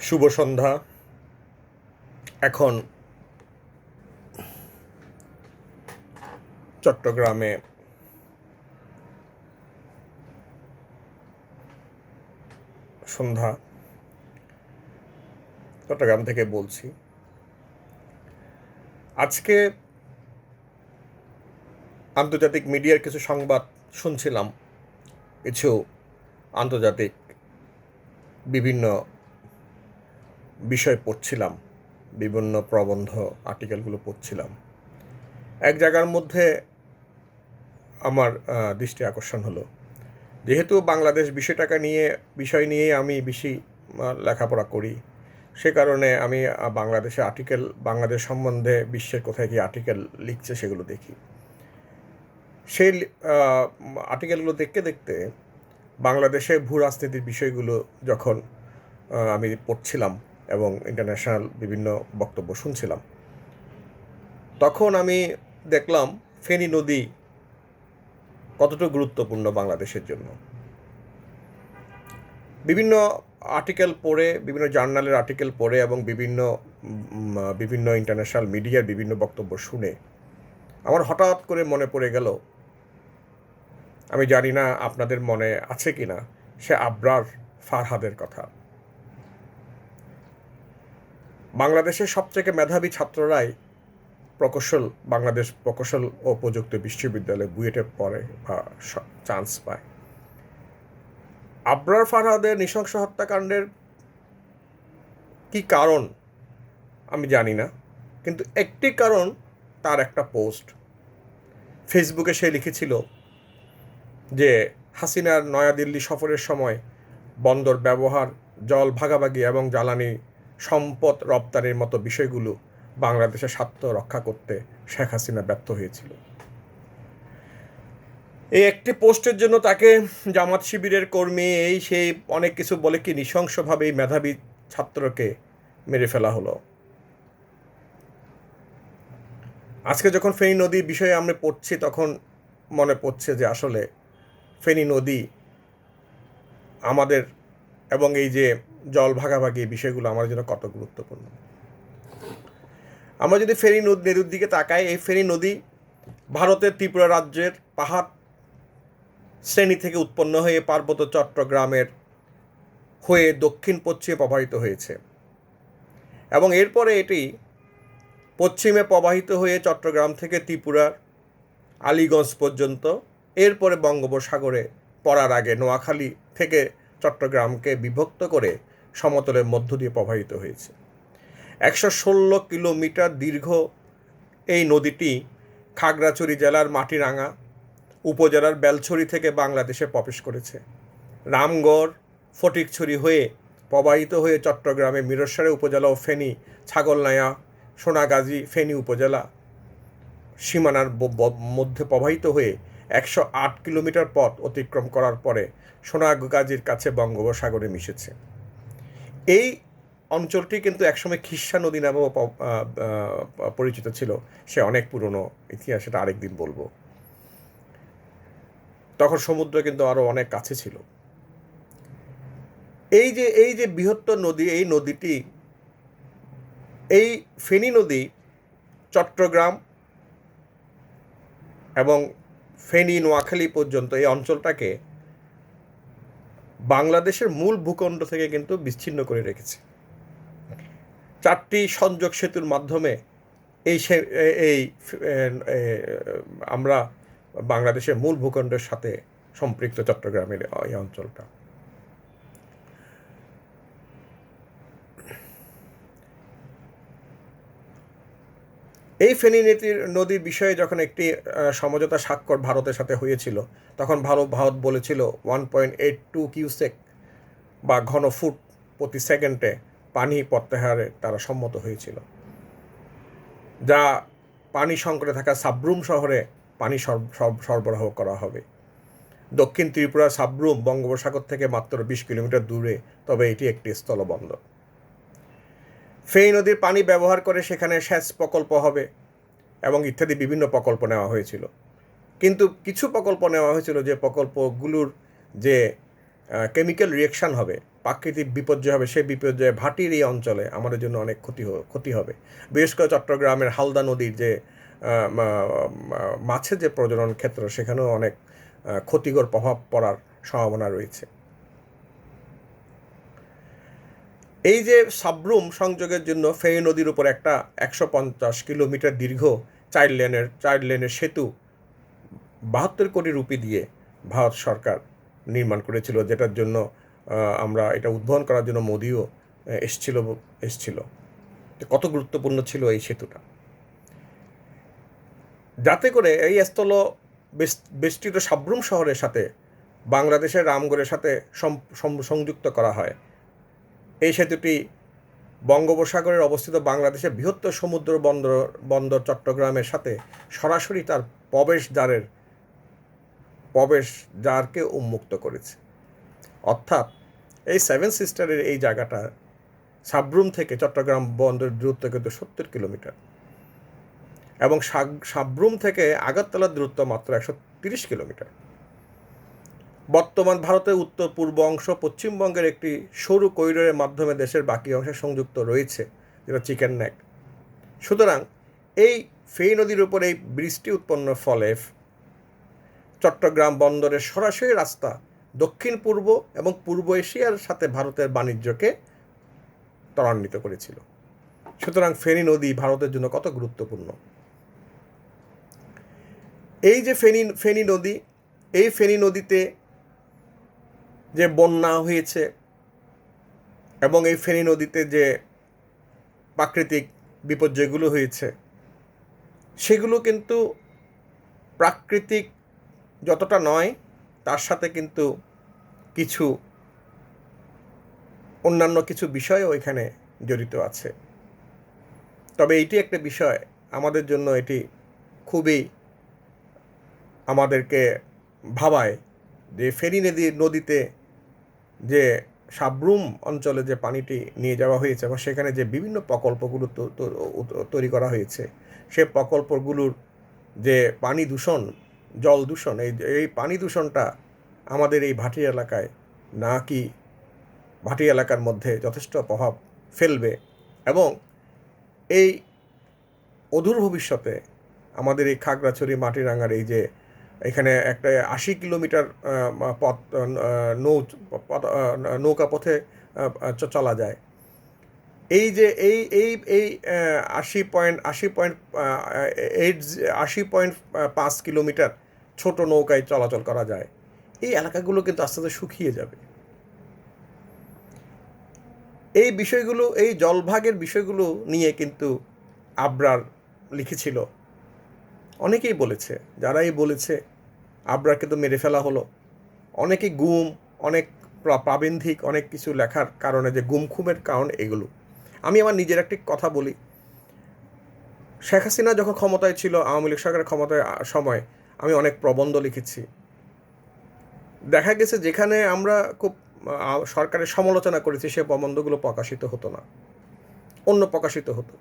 শুভ সন্ধ্যা। এখন চট্টগ্রামে সন্ধ্যা। চট্টগ্রাম থেকে বলছি। আজকে আন্তর্জাতিক মিডিয়ার কিছু সংবাদ শুনছিলাম। কিছু আন্তর্জাতিক বিভিন্ন বিষয় পড়ছিলাম, বিভিন্ন প্রবন্ধ, আর্টিকেলগুলো পড়ছিলাম। এক জায়গার মধ্যে আমার দৃষ্টি আকর্ষণ হলো। যেহেতু বাংলাদেশ বিষয়টাকে নিয়ে, বিষয় নিয়েই আমি বেশি লেখাপড়া করি, সে কারণে আমি বাংলাদেশে আর্টিকেল, বাংলাদেশ সম্বন্ধে বিশ্বের কোথায় কি আর্টিকেল লিখছে সেগুলো দেখি। সেই আর্টিকেলগুলো দেখতে দেখতে বাংলাদেশে ভূ রাজনীতির বিষয়গুলো যখন আমি পড়ছিলাম এবং ইন্টারন্যাশনাল বিভিন্ন বক্তব্য শুনছিলাম। তখন আমি দেখলাম ফেনী নদী কতটা গুরুত্বপূর্ণ বাংলাদেশের জন্য। বিভিন্ন আর্টিকেল পড়ে, বিভিন্ন জার্নালের আর্টিকেল পড়ে এবং বিভিন্ন বিভিন্ন ইন্টারন্যাশনাল মিডিয়ার বিভিন্ন বক্তব্য শুনে আমার হঠাৎ করে মনে পড়ে গেল, আমি জানি না আপনাদের মনে আছে কি না সে আবরার ফারহাদের কথা। বাংলাদেশের সবথেকে মেধাবী ছাত্ররাই প্রকৌশল, বাংলাদেশ প্রকৌশল ও প্রযুক্তি বিশ্ববিদ্যালয়ে বুয়েটে পড়ে বা চান্স পায়। আবরার ফারহাদের নৃশংস হত্যাকাণ্ডের কি কারণ আমি জানি না, কিন্তু একটি কারণ তার একটা পোস্ট। ফেসবুকে সে লিখেছিল যে, হাসিনার নয়াদিল্লি সফরের সময় বন্দর ব্যবহার, জল ভাগাভাগি এবং জ্বালানি সম্পদ রপ্তানির মতো বিষয়গুলো বাংলাদেশের স্বার্থ রক্ষা করতে শেখ হাসিনা ব্যর্থ হয়েছিল। এই একটি পোস্টের জন্য তাকে জামাত শিবিরের কর্মী এই সেই অনেক কিছু বলে কি নৃশংসভাবে এই মেধাবী ছাত্রকে মেরে ফেলা হলো। আজকে যখন ফেনী নদীর বিষয়ে আমরা পড়ছি, তখন মনে পড়ছে যে আসলে ফেনী নদী আমাদের এবং এই যে জল ভাগাভাগি এই বিষয়গুলো আমার জন্য কত গুরুত্বপূর্ণ। আমরা যদি ফেরি নদী নদীর দিকে তাকাই, এই ফেনী নদী ভারতের ত্রিপুরা রাজ্যের পাহাড় শ্রেণি থেকে উৎপন্ন হয়ে পার্বত্য চট্টগ্রামের হয়ে দক্ষিণ পশ্চিমে প্রবাহিত হয়েছে এবং এরপরে এটি পশ্চিমে প্রবাহিত হয়ে চট্টগ্রাম থেকে ত্রিপুরার আলিগঞ্জ পর্যন্ত, এরপরে বঙ্গোপসাগরে পড়ার আগে নোয়াখালী থেকে চট্টগ্রামকে বিভক্ত করে সমতলের মধ্য দিয়ে প্রবাহিত হয়েছে। একশো ষোলো কিলোমিটার দীর্ঘ এই নদীটি খাগড়াছড়ি জেলার মাটিরাঙ্গা উপজেলার বেলছড়ি থেকে বাংলাদেশে প্রবেশ করেছে। রামগড়, ফটিকছড়ি হয়ে প্রবাহিত হয়ে চট্টগ্রামে মিরসরাই উপজেলা ও ফেনী, ছাগলনায়া, সোনাগাজী, ফেনী উপজেলা সীমানার মধ্যে প্রবাহিত হয়ে একশো আট কিলোমিটার পথ অতিক্রম করার পরে সোনাগাজীর কাছে বঙ্গোপসাগরে মিশেছে। এই অঞ্চলটি কিন্তু একসময় খিস্সা নদী নামেও পরিচিত ছিল। সে অনেক পুরনো ইতিহাস সেটা আরেকদিন বলব। তখন সমুদ্র কিন্তু আরও অনেক কাছে ছিল। এই যে এই যে বৃহত্তর নদী, এই নদীটি, এই ফেনী নদী চট্টগ্রাম এবং ফেনী, নোয়াখালী পর্যন্ত এই অঞ্চলটাকে বাংলাদেশের মূল ভূখণ্ড থেকে কিন্তু বিচ্ছিন্ন করে রেখেছে। চারটি সংযোগ সেতুর মাধ্যমে এই এই আমরা বাংলাদেশের মূল ভূখণ্ডের সাথে সম্পৃক্ত চট্টগ্রামের এই অঞ্চলটা। এই ফেনী নীতির নদীর বিষয়ে যখন একটি সমঝোতা স্বাক্ষর ভারতের সাথে হয়েছিল, তখন ভারত ভারত বলেছিল one point eight two cusec বা ঘন ফুট প্রতি সেকেন্ডে পানি প্রত্যাহারে তারা সম্মত হয়েছিল। যা পানি সংকটে থাকা সাবরুম শহরে পানি সর- সর- সরবরাহ করা হবে। দক্ষিণ ত্রিপুরা সাবরুম বঙ্গোপসাগর থেকে মাত্র বিশ কিলোমিটার দূরে, তবে এটি একটি স্থলবন্দর। ফেনী নদীর পানি ব্যবহার করে সেখানে সেচ প্রকল্প হবে এবং ইত্যাদি বিভিন্ন প্রকল্প নেওয়া হয়েছিল। কিন্তু কিছু প্রকল্প নেওয়া হয়েছিল যে প্রকল্পগুলোর যে কেমিক্যাল রিয়েকশান হবে, প্রাকৃতিক বিপর্যয় হবে, সেই বিপর্যয়ে ভাটির এই অঞ্চলে আমাদের জন্য অনেক ক্ষতি ক্ষতি হবে। বিশেষ করে চট্টগ্রামের হালদা নদীর যে মাছের যে প্রজনন ক্ষেত্র, সেখানেও অনেক ক্ষতিকর প্রভাব পড়ার সম্ভাবনা রয়েছে। এই যে সাবরুম সংযোগের জন্য ফেনী নদীর উপর একটা একশো পঞ্চাশ কিলোমিটার দীর্ঘ চার লেনের চার লেনের সেতু বাহাত্তর কোটি রুপি দিয়ে ভারত সরকার নির্মাণ করেছিল, যেটার জন্য আমরা এটা উদ্ভাবন করার জন্য মোদিও এসছিল এসছিল। কত গুরুত্বপূর্ণ ছিল এই সেতুটা? যাতে করে এই স্থল বেষ্টিত সাবরুম শহরের সাথে বাংলাদেশের রামগড়ের সাথে সংযুক্ত করা হয়। এই সেতুটি বঙ্গোপসাগরের অবস্থিত বাংলাদেশের বৃহত্তর সমুদ্র বন্দর বন্দর চট্টগ্রামের সাথে সরাসরি তার প্রবেশ দ্বারের প্রবেশ দ্বারকে উন্মুক্ত করেছে। অর্থাৎ এই সেভেন সিস্টারের এই জায়গাটা সাবরুম থেকে চট্টগ্রাম বন্দরের দূরত্ব কিন্তু সত্তর কিলোমিটার। এবং সাবরুম থেকে আগরতলার দূরত্ব মাত্র একশো তিরিশ কিলোমিটার। বর্তমান ভারতের উত্তর পূর্ব অংশ পশ্চিমবঙ্গের একটি সরু করিডোরের মাধ্যমে দেশের বাকি অংশে সংযুক্ত রয়েছে, যেটা চিকেন ন্যাক সুতরাং, এই ফেই নদীর উপর এই বৃষ্টি উৎপন্ন ফলে চট্টগ্রাম বন্দরের সরাসরি রাস্তা দক্ষিণ পূর্ব এবং পূর্ব এশিয়ার সাথে ভারতের বাণিজ্যকে ত্বরান্বিত করেছিল। সুতরাং ফেনী নদী ভারতের জন্য কত গুরুত্বপূর্ণ? এই যে ফেনী ফেনী নদী, এই ফেনী নদীতে যে বন্যা হয়েছে এবং এই ফেনী নদীতে যে প্রাকৃতিক বিপর্যয়গুলো হয়েছে, সেগুলো কিন্তু প্রাকৃতিক যতটা নয়, তার সাথে কিন্তু কিছু অন্যান্য কিছু বিষয়ও এখানে জড়িত আছে। তবে এইটি একটা বিষয়, আমাদের জন্য এটি খুবই আমাদেরকে ভাবায় যে ফেনী নদী, নদীতে যে সাবরুম অঞ্চলে যে পানিটি নিয়ে যাওয়া হয়েছে এবং সেখানে যে বিভিন্ন প্রকল্পগুলো তৈরি করা হয়েছে, সে প্রকল্পগুলোর যে পানি দূষণ, জল দূষণ, এই এই পানি দূষণটা আমাদের এই ভাটি এলাকায় না কি ভাটি এলাকার মধ্যে যথেষ্ট প্রভাব ফেলবে এবং এই অদূর ভবিষ্যতে আমাদের এই খাগড়াছড়ি, মাটিরাঙ্গার এই যে এখানে একটা আশি কিলোমিটার পথ নৌ নৌকা পথে চলা যায়। এই যে, এই এই এই আশি পয়েন্ট আশি পয়েন্ট এইট, আশি পয়েন্ট পাঁচ কিলোমিটার ছোট নৌকায় চলাচল করা যায়। এই এলাকাগুলো কিন্তু আস্তে আস্তে শুকিয়ে যাবে। এই বিষয়গুলো, এই জলভাগের বিষয়গুলো নিয়ে কিন্তু আবরার লিখেছিল। অনেকেই বলেছে, যারাই বলেছে আবরারকে তো মেরে ফেলা হলো। অনেকে গুম, অনেক প্রা- প্রাবন্ধিক, অনেক কিছু লেখার কারণে যে গুম খুমের কারণ এগুলো। আমি আমার নিজের একটি কথা বলি। শেখ হাসিনা যখন ক্ষমতায় ছিল, আওয়ামী লীগ সরকারের ক্ষমতায় সময় আমি অনেক প্রবন্ধ লিখেছি। দেখা গেছে যেখানে আমরা খুব সরকারের সমালোচনা করেছি, সে প্রবন্ধগুলো প্রকাশিত হতো না। অন্য প্রকাশিত হতো।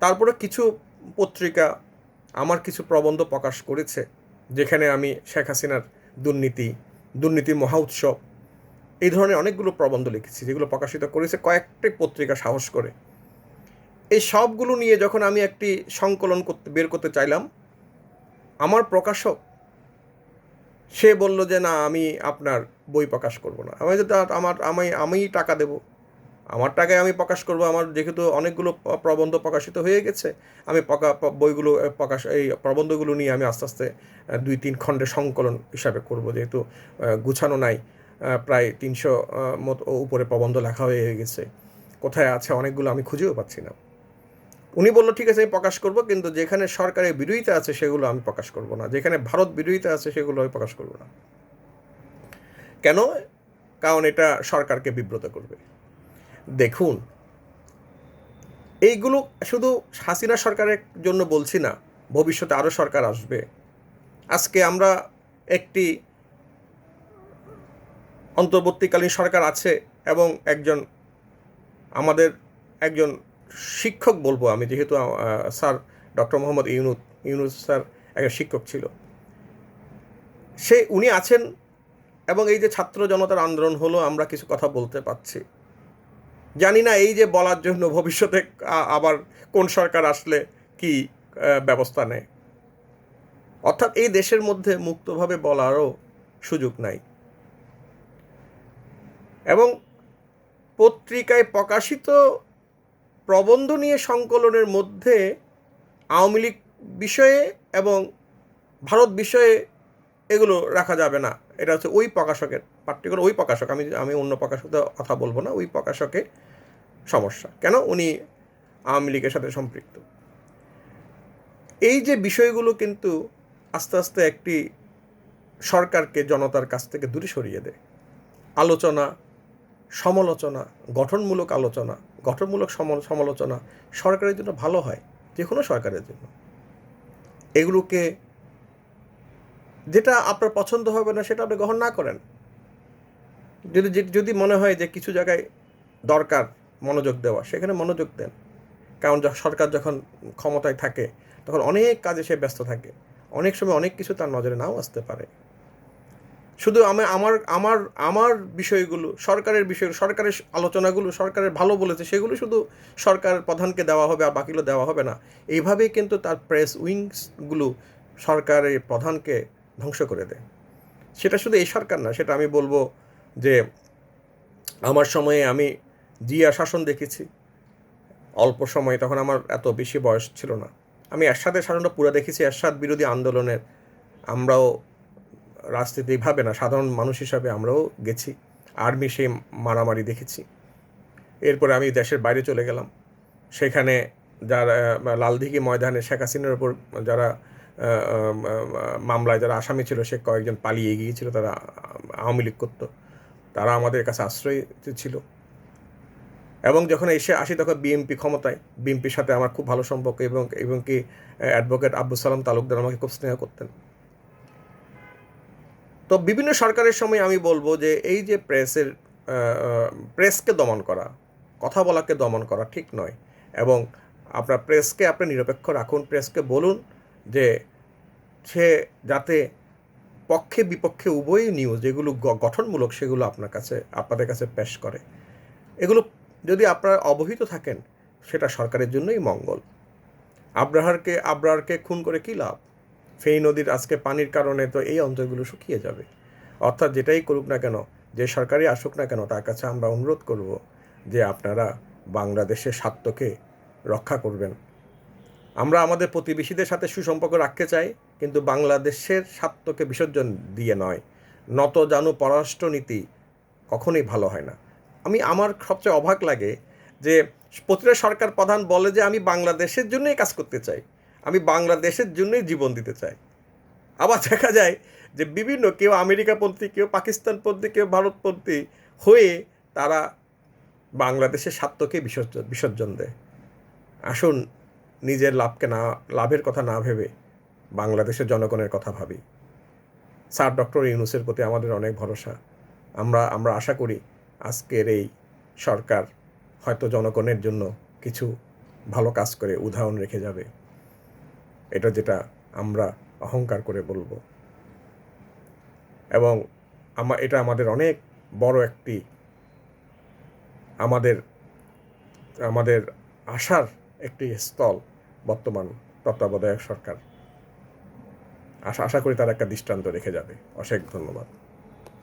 তারপরে কিছু পত্রিকা আমার কিছু প্রবন্ধ প্রকাশ করেছে। যেখানে আমি শেখ হাসিনার দুর্নীতি দুর্নীতি মহা উৎসব, এই ধরনের অনেকগুলো প্রবন্ধ লিখেছি, যেগুলো প্রকাশিত করেছে কয়েকটি পত্রিকা সাহস করে। এই সবগুলো নিয়ে যখন আমি একটি সংকলন করতে, বের করতে চাইলাম, আমার প্রকাশক, সে বলল যে, না, আমি আপনার বই প্রকাশ করব না। আমি আমার, আমি আমি টাকা দেব। আমার টাকায় আমি প্রকাশ করব, আমার যেহেতু অনেকগুলো প্রবন্ধ প্রকাশিত হয়ে গেছে, আমি পকা- বইগুলো প্রকাশ, এই প্রবন্ধগুলো নিয়ে আমি আস্তে আস্তে দুই তিন খণ্ডের সংকলন হিসাবে করব, যেহেতু গুছানো নাই প্রায় তিনশো মতো উপরে প্রবন্ধ লেখা হয়ে গেছে। কোথায় আছে অনেকগুলো আমি খুঁজেও পাচ্ছি না। উনি বলল, ঠিক আছে, আমি প্রকাশ করব, কিন্তু যেখানে সরকারের বিরোধিতা আছে, সেগুলো আমি প্রকাশ করব না। যেখানে ভারত বিরোধিতা আছে, সেগুলো আমি প্রকাশ করব না। কেন? কারণ এটা সরকারকে বিব্রত করবে। দেখুন। এইগুলো শুধু হাসিনা সরকারের জন্য বলছি না, ভবিষ্যতে আরও সরকার আসবে। আজকে আমরা একটি অন্তর্বর্তীকালীন সরকার আছে এবং একজন, আমাদের একজন শিক্ষক বলব আমি, যেহেতু sir doctor Mohammad Yunus Yunus sir একজন শিক্ষক ছিল। সে, উনি আছেন এবং এই যে ছাত্র জনতার আন্দোলন হলো, আমরা কিছু কথা বলতে পারছি। জানি না এই যে বলার জন্য ভবিষ্যতে আবার কোন সরকার আসলে কি ব্যবস্থা নেয়। অর্থাৎ এই দেশের মধ্যে মুক্তভাবে বলারও সুযোগ নাই। এবং পত্রিকায় প্রকাশিত প্রবন্ধ নিয়ে সংকলনের মধ্যে আওয়ামী লীগ বিষয়ে এবং ভারত বিষয়ে এগুলো রাখা যাবে না। এটা হচ্ছে ওই প্রকাশকের পার্টিকুলার ওই প্রকাশক, আমি আমি অন্য প্রকাশকের কথা বলব না, ওই প্রকাশকের সমস্যা। কেন? উনি আওয়ামী লীগের সাথে সম্পৃক্ত। এই যে বিষয়গুলো কিন্তু আস্তে আস্তে একটি সরকারকে, জনতার কাছ থেকে দূরে সরিয়ে দেয়। আলোচনা, সমালোচনা, গঠনমূলক আলোচনা, গঠনমূলক সম- সমালোচনা সরকারের জন্য ভালো হয় যে কোনো সরকারের জন্য। এগুলোকে যেটা আপনার পছন্দ হবে না, সেটা আপনি গ্রহণ না করেন। যদি যদি মনে হয় যে কিছু জায়গায় দরকার মনোযোগ দেওয়া, সেখানে মনোযোগ দেন। কারণ সরকার যখন ক্ষমতায় থাকে, তখন অনেক কাজে সে ব্যস্ত থাকে। অনেক সময় অনেক কিছু তার নজরে নাও আসতে পারে। শুধু আমি, আমার আমার আমার বিষয়গুলো, সরকারের বিষয়, সরকারের আলোচনাগুলো, সরকারের ভালো বলেছে, সেগুলো শুধু সরকার প্রধানকে দেওয়া হবে আর বাকিগুলো দেওয়া হবে না। এইভাবেই কিন্তু তার প্রেস উইংসগুলো সরকারের প্রধানকে ধ্বংস করে দেয়। সেটা শুধু এই সরকার না, সেটা আমি বলব যে আমার সময়ে আমি জিয়া শাসন দেখেছি। অল্প সময়ে তখন আমার এত বেশি বয়স ছিল না। আমি এরশাদের শাসনটা পুরো দেখেছি, এরশাদ বিরোধী আন্দোলনের আমরাও রাজনীতি ভাবে না, সাধারণ মানুষ হিসাবে আমরাও গেছি। আর্মি সেই মারামারি দেখেছি। এরপরে আমি দেশের বাইরে চলে গেলাম। সেখানে যারা, লালদিঘি ময়দানে শেখ হাসিনার ওপর যারা মামলায় যারা আসামি ছিল, সে কয়েকজন পালিয়ে গিয়েছিল, তারা আওয়ামী লীগ করতো। তারা আমাদের কাছে আশ্রয় ছিল। এবং যখন এসে আসি তখন বিএমপি ক্ষমতায়। বিএমপির সাথে আমার খুব ভালো সম্পর্ক এবং এবং কি, অ্যাডভোকেট আব্দুল সালাম তালুকদার আমাকে খুব স্নেহ করতেন। তো বিভিন্ন সরকারের সময় আমি বলব যে এই যে প্রেসের প্রেসকে দমন করা, কথা বলাকে দমন করা ঠিক নয়। এবং আপনার প্রেসকে আপনি নিরপেক্ষ রাখুন, প্রেসকে বলুন যে সে যাতে পক্ষে বিপক্ষে উভয়ই নিউজ যেগুলো গঠনমূলক সেগুলো আপনার কাছে, আপনাদের কাছে পেশ করে। এগুলো যদি আপনারা অবহিত থাকেন, সেটা সরকারের জন্যই মঙ্গল। আব্রাহারকে আব্রাহারকে খুন করে কী লাভ? ফেই নদীর আজকে পানির কারণে তো এই অঞ্চলগুলো শুকিয়ে যাবে। অর্থাৎ যেটাই করুক না কেন, যে সরকারই আসুক না কেন, তার কাছে আমরা অনুরোধ করব যে আপনারা বাংলাদেশের স্বার্থকে রক্ষা করবেন। আমরা আমাদের প্রতিবেশীদের সাথে সুসম্পর্ক রাখতে চাই, কিন্তু বাংলাদেশের স্বার্থকে বিসর্জন দিয়ে নয়। নত জানু পররাষ্ট্রনীতি কখনোই ভালো হয় না। আমি, আমার সবচেয়ে অবাক লাগে যে প্রতিটা সরকার প্রধান বলে যে আমি বাংলাদেশের জন্যই কাজ করতে চাই, আমি বাংলাদেশের জন্যই জীবন দিতে চাই। আবার দেখা যায় যে বিভিন্ন কেউ আমেরিকাপন্থী, কেউ পাকিস্তানপন্থী, কেউ ভারতপন্থী হয়ে তারা বাংলাদেশের স্বার্থকে বিসর্জন বিসর্জন দেয়। আসুন নিজের লাভকে না, লাভের কথা না ভেবে বাংলাদেশের জনগণের কথা ভাবি। স্যার ডক্টর ইউনুসের প্রতি আমাদের অনেক ভরসা। আমরা আমরা আশা করি আজকের এই সরকার হয়তো জনগণের জন্য কিছু ভালো কাজ করে, উদাহরণ রেখে যাবে। এটা যেটা আমরা অহংকার করে বলব। এবং আমা, এটা আমাদের অনেক বড় একটি আমাদের আমাদের আশার একটি স্থল বর্তমান তত্ত্বাবধায়ক সরকার। আশা আশা করি তার একটা দৃষ্টান্ত রেখে যাবে। অশেষ ধন্যবাদ।